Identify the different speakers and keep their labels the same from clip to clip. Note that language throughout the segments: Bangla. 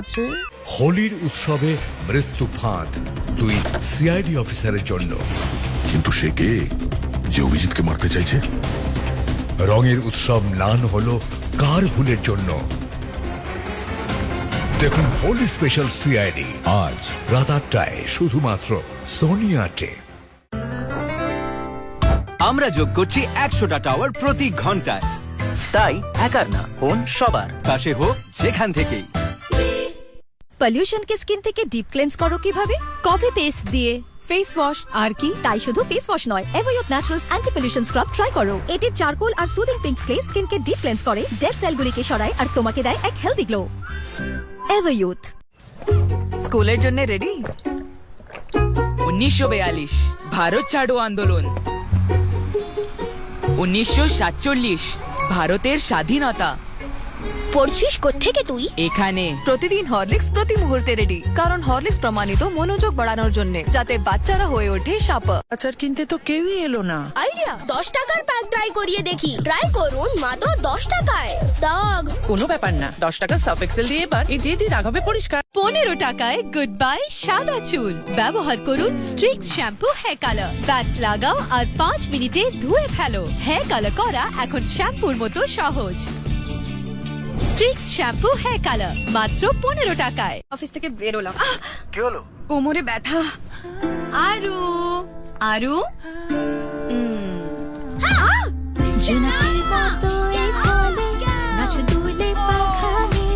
Speaker 1: আছে?
Speaker 2: হোলির উৎসবে মৃত্যু ফাঁদ দুই সিআইডি অফিসারের জন্য।
Speaker 3: কিন্তু সে কে? যে অভিজিৎকে মারতে চাইছে?
Speaker 2: রঙের উৎসব নান হলো কার ভুলের জন্য? দেখুন হোলি স্পেশাল সিআইডি আজ। রাত আটটায় শুধুমাত্র সোনিয়াটে
Speaker 4: আমরা যোগ করছি একশোটা টাওয়ার প্রতি ঘন্টায়।
Speaker 5: তাই একার না ফোন সবার।
Speaker 4: পাশে হোক যেখান থেকেই।
Speaker 6: পলিউশনকে স্কিন থেকে ডিপ ক্লেন্স করো কীভাবে? কফি পেস্ট দিয়ে ফেস ওয়াশ আর কি? তাই শুধু ফেস ওয়াশ নয় Everyuth naturals anti pollution scrub try করো। এটি চারকোল আর সুদিং পিঙ্ক ক্লে স্কিনকে ডিপ ক্লেন্স করে ডেড সেলগুলিকে সরায় আর তোমাকে দেয় এক হেলদি গ্লো এভোয়ুথ
Speaker 7: স্কুলের জন্য রেডি উনিশশো বেয়াল্লিশ, ভারত ছাড়ো আন্দোলন। উনিশশো সাতচল্লিশ, ভারতের স্বাধীনতা।
Speaker 6: পড়ছিস থেকে তুই?
Speaker 7: এখানে। প্রতিদিন হরলিক্স প্রতি মুহূর্তে রেডি কারণ হরলিক্স প্রমাণিত মনোযোগ বাড়ানোর জন্য যাতে বাচ্চারা হয়ে ওঠে সাপা।
Speaker 8: আচার কিনতে তো কেউই এলো না।
Speaker 6: আইডিয়া দশ টাকার প্যাক ট্রাই করিয়ে দেখি। ট্রাই করুন মাত্র দশ টাকায়। দাগ।
Speaker 8: কোনো ব্যাপার না দশ টাকা সার্ফ এক্সেল দিয়ে এবার এই যে দিয়ে রাখাবে পরিষ্কার।
Speaker 6: পনেরো টাকায় গুড বাই সাদা চুল। ব্যবহার করুন স্ট্রিক্স শ্যাম্পু হেয়ার কালার ব্যাস লাগাও আর পাঁচ মিনিটে ধুয়ে ফেলো। হেয়ার কালার করা এখন শ্যাম্পুর মতো সহজ। স্ট্রিক্স শ্যাম্পু হেয়ার কালার মাত্র পনেরো টাকায়।
Speaker 7: অফিস থেকে বেরোলাম।
Speaker 3: কি হলো?
Speaker 7: কোমরে ব্যথা। আরু! আরু?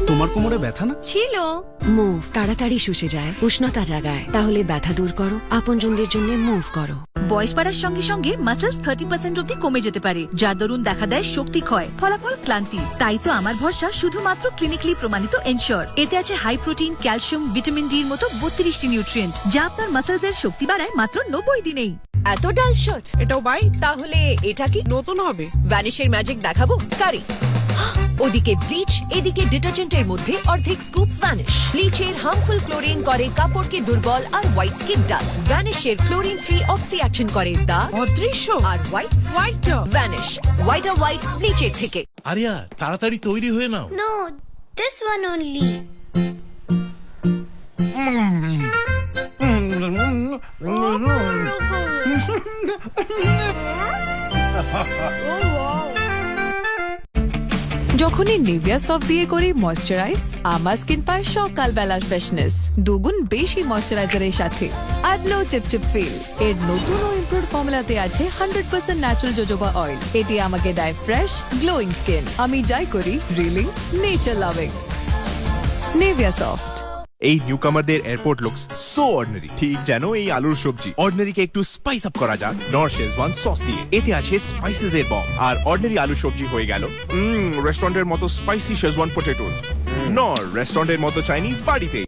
Speaker 1: তোমার কোমরে ব্যথা না?
Speaker 7: ছিল।
Speaker 9: মুভ তাড়াতাড়ি শুষে যায় উষ্ণতা জাগায়। তাহলে ব্যথা দূর করো আপনজনদের জন্য মুভ করো।
Speaker 6: বয়স বাড়ার সঙ্গে সঙ্গে মাসেলস থার্টি পার্সেন্ট অব্দি কমে যেতে পারে যার দরুন দেখা দেয় শক্তি ক্ষয় ফলাফল ক্লান্তি। তাই তো আমার ভরসা শুধুমাত্র ক্লিনিক্যালি প্রমাণিত এনশোর এতে আছে high protein calcium vitamin D এর মতো বত্রিশটি নিউট্রিয়েন্ট যা আপনার মাসেলস এর শক্তি বাড়ায় মাত্র নব্বই দিনেই।
Speaker 7: এত ডাল শট?
Speaker 8: এটাও বাই।
Speaker 7: তাহলে এটা কি?
Speaker 8: নতুন হবে।
Speaker 7: ভ্যানিশের ম্যাজিক দেখাবো? কারি। ওদিকে ব্লিচ এদিকে ডিটারজেন্টের মধ্যে অর্ধেক স্কুপ ভ্যানিশ ব্লিচের হার্মফুল ক্লোরিন করে কাপড়কে দুর্বল আর হোয়াইট স্কিন ডাল ভ্যানিশের ক্লোরিন ফ্রি অক্সি অ্যাকশন করে দাগ
Speaker 8: অদৃশ্য।
Speaker 7: আর হোয়াইট
Speaker 8: হোয়াইট
Speaker 7: ভ্যানিশ হোয়াইট আর হোয়াইট ব্লিচের থেকে।
Speaker 3: আরিয়া তাড়াতাড়ি তৈরি হয়ে নাও।
Speaker 10: No this one only.
Speaker 7: যখনই নিভিয়া সফট দিয়ে করি ময়শ্চারাইজ আমার স্কিন পায় সকাল বেলার ফ্রেশনেস দুগুণ বেশি ময়শ্চারাইজারের সাথে। আর নো চিপচিপ ফিল এর নতুন ও ইমপ্রুভ ফর্মুলাতে আছে hundred percent natural jojoba oil এটি আমাকে দেয় ফ্রেশ গ্লোয়িং স্কিন আমি যাই করি রিলিং নেচার লাভিং নিভিয়া সফট।
Speaker 11: এই নিউকামারদের এয়ারপোর্ট লুকস সো অর্ডিনারি ঠিক যেন এই আলুর সবজি। অর্ডিনারিকে একটু স্পাইস আপ করা যাক। নর শেজওয়ান সস দিয়ে। এতে আছে স্পাইসেস এর বম আর অর্ডিনারি আলু সবজি হয়ে গেল। রেস্টুরেন্টের মতো স্পাইসি শেজওয়ান পটেটো নর রেস্টুরেন্টের মতো চাইনিজ বাড়িতে।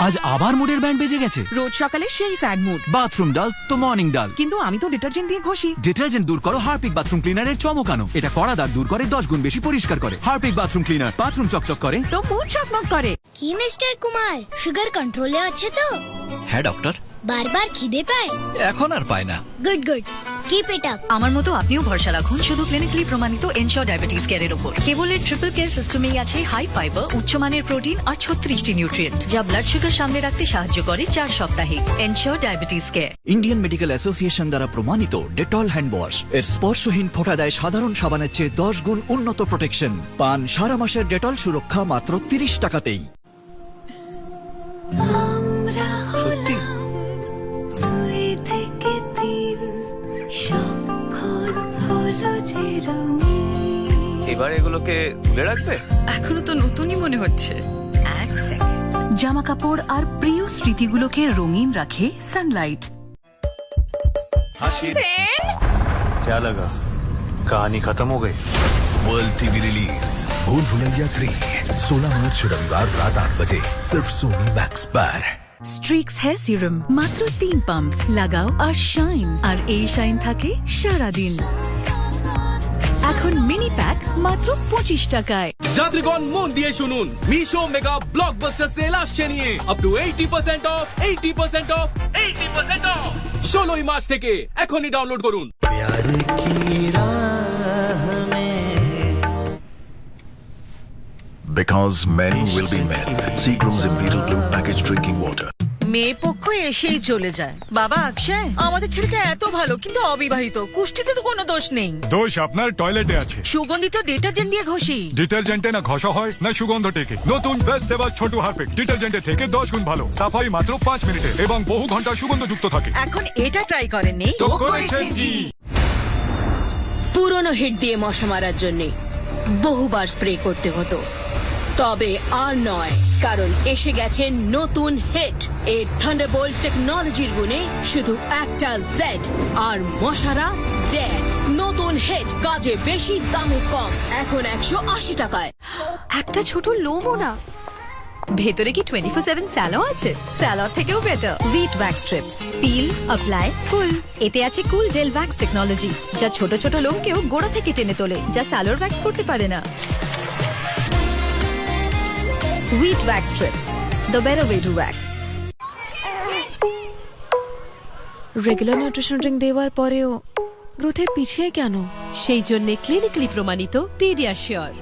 Speaker 4: আজ আবার মুডের ব্যান্ড বেজে গেছে।
Speaker 7: রোজ সকালে সেই স্যাড মুড
Speaker 4: বাথরুম ডাল তো মর্নিং ডাল।
Speaker 7: কিন্তু আমি তো ডিটারজেন্ট দিয়ে ঘষি।
Speaker 4: ডিটারজেন্ট দূর করো হারপিক বাথরুম ক্লিনারের চমকানো। এটা কড়া দাগ দূর করে দশ গুণ বেশি পরিষ্কার করে। হারপিক বাথরুম ক্লিনার বাথরুম চকচক করে।
Speaker 7: তো মুড চকমক করে।
Speaker 10: কি মিস্টার কুমার? সুগার কন্ট্রোলে আছে তো?
Speaker 4: হ্যাঁ ডক্টর
Speaker 10: বারবার খিদে পায়?
Speaker 4: এখন আর পায় না।
Speaker 10: Good good keep it up
Speaker 6: আমার মতো আপনিও ভরসা রাখুন শুধু ক্লিনিক্যালি প্রমাণিত এনশোর ডায়াবেটিস কেয়ারের উপর। কেবল এর ট্রিপল কেয়ার সিস্টেমেই আছে হাই ফাইবার উচ্চমানের প্রোটিন আর ছত্রিশটি নিউট্রিয়েন্ট যা ব্লাড সুগার সামনে রাখতে সাহায্য করে চার সপ্তাহে। Ensure diabetes care
Speaker 4: Indian medical association দ্বারা প্রমাণিত ডেটল হ্যান্ড ওয়াশ এর স্পর্শহীন ফোঁটা দেয় সাধারণ সাবানের চেয়ে দশ গুণ উন্নত প্রোটেকশন পান সারা মাসের ডেটল সুরক্ষা মাত্র তিরিশ টাকাতেই।
Speaker 5: এবার এগুলোকে তুলে রাখবে
Speaker 7: এখনো তো নতুনই মনে হচ্ছে
Speaker 6: এক সেকেন্ড জামা কাপড় আর প্রিয় স্মৃতিগুলোকে রঙিন রাখে সানলাইট
Speaker 3: क्या लगा कहानी खत्म हो गई
Speaker 2: वर्ल्ड टीवी रिलीज भूल भुलैया थ्री सोलह मार्च रविवार रात आठ बजे सिर्फ सोनी मैक्स पर
Speaker 6: স্ট্রিক্স হেয়ার সিরাম মাত্র তিন পাম্পস লাগাও আর শাইন আর এই শাইন থাকে সারাদিন এখন মিনি প্যাক মাত্র পঁচিশ টাকায়।
Speaker 4: যাত্রীগণ মন দিয়ে শুনুন। মিশো মেগা ব্লকবাস্টার সেল আসছে নিয়ে। Up to eighty percent off eighty percent off eighty percent off ষোলোই মার্চ থেকে এখনই ডাউনলোড করুন।
Speaker 3: Because many will be men. Seagram's Imperial Blue Package Drinking Water.
Speaker 8: মেয়ে পক্ষ এসেই চলে যায়। বাবা অক্ষয় আমাদের ছেলেটা এত ভালো কিন্তু অবিবাহিত। কুষ্টিতে তো কোনো দোষ নেই।
Speaker 12: দোষ আপনার টয়লেটে আছে।
Speaker 8: সুগন্ধিত ডিটারজেন্ট দিয়ে ঘষি।
Speaker 12: ডিটারজেন্টে না ঘষা হয় না সুগন্ধ টেকে। নতুন বেস্ট এবার ছোট হারপিক। ডিটারজেন্টে থেকে দশ গুণ ভালো। সাফাই মাত্র পাঁচ মিনিটে এবং বহু ঘণ্টা সুগন্ধ যুক্ত থাকে।
Speaker 8: এখন এটা ট্রাই করেননি।
Speaker 12: তো করেছেন কি?
Speaker 13: পুরনো হিট দিয়ে মশা মারার জন্য বহুবার স্প্রে করতে হতো। তবে আর নয়। কারণ এসে গেছে নতুন হিট এর থান্ডারবোল্ট টেকনোলজির গুণে শুধু একটা জেড আর মশারা ডেড নতুন হিট কাজে বেশি দামে কম, এখন একশো আশি টাকায়।
Speaker 14: একটা ছোট লোমও না। ভেতরে কি টোয়েন্টি ফোর সেভেন স্যালো আছে? স্যালোর থেকেও better Veet wax strips peel apply cool এতে আছে কুল জেল ওয়্যাক্স টেকনোলজি যা ছোট ছোট লোমকেও গোড়া থেকে টেনে তোলে, যা স্যালোর ওয়্যাক্স করতে পারে না। Veet wax strips the better way to wax
Speaker 7: regular nutrition drink দেওয়ার পরেও গ্রোথে পিছিয়ে কেন?
Speaker 14: সেই জন্য ক্লিনিক্যালি প্রমাণিত পিডিয়াশিওর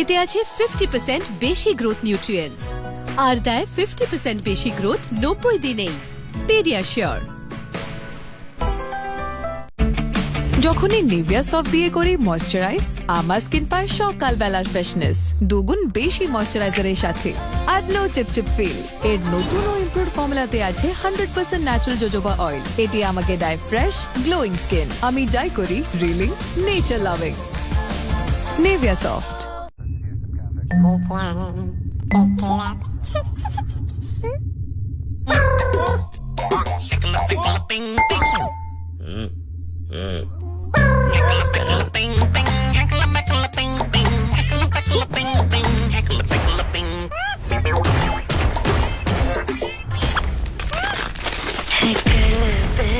Speaker 14: এতে আছে ফিফটি পার্সেন্ট বেশি গ্রোথ নিউট্রিয়েন্টস আর দেয় ফিফটি পার্সেন্ট বেশি গ্রোথ নব্বই দিনেই। পিডিয়াশিওর
Speaker 7: যখনই নিভিয়া সফট দিয়ে করি ময়শ্চারাইজ আমার স্কিন পায় সকালবেলার ফ্রেশনেস দুগুণ বেশি ময়শ্চারাইজারের সাথে। আর নো চিপচিপ ফিল এর নতুন ও ইমপ্রুভ ফর্মুলাতে আছে hundred percent natural jojoba oil এটি আমাকে দেয় ফ্রেশ গ্লোয়িং স্কিন আমি যাই করি রিলিং নেচার লাভিং নিভিয়া সফট।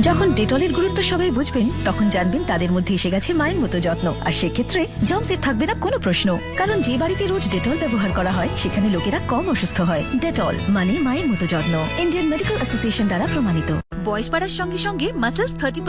Speaker 6: যখন ডেটলের গুরুত্ব সবাই বুঝবেন, তখন জানবেন তাদের মধ্যে এসে গেছে মায়ের মতো যত্ন। আর সেক্ষেত্রে জমসের থাকবে না কোনো প্রশ্ন। কারণ যে বাড়িতে রোজ ডেটল ব্যবহার করা হয়, সেখানে লোকেরা কম অসুস্থ হয়। ডেটল মানে মায়ের মতো যত্ন। ইন্ডিয়ান মেডিকেল অ্যাসোসিয়েশন দ্বারা প্রমাণিত।
Speaker 13: বয়স বাড়ার সঙ্গে সঙ্গে মাসেলস থার্টি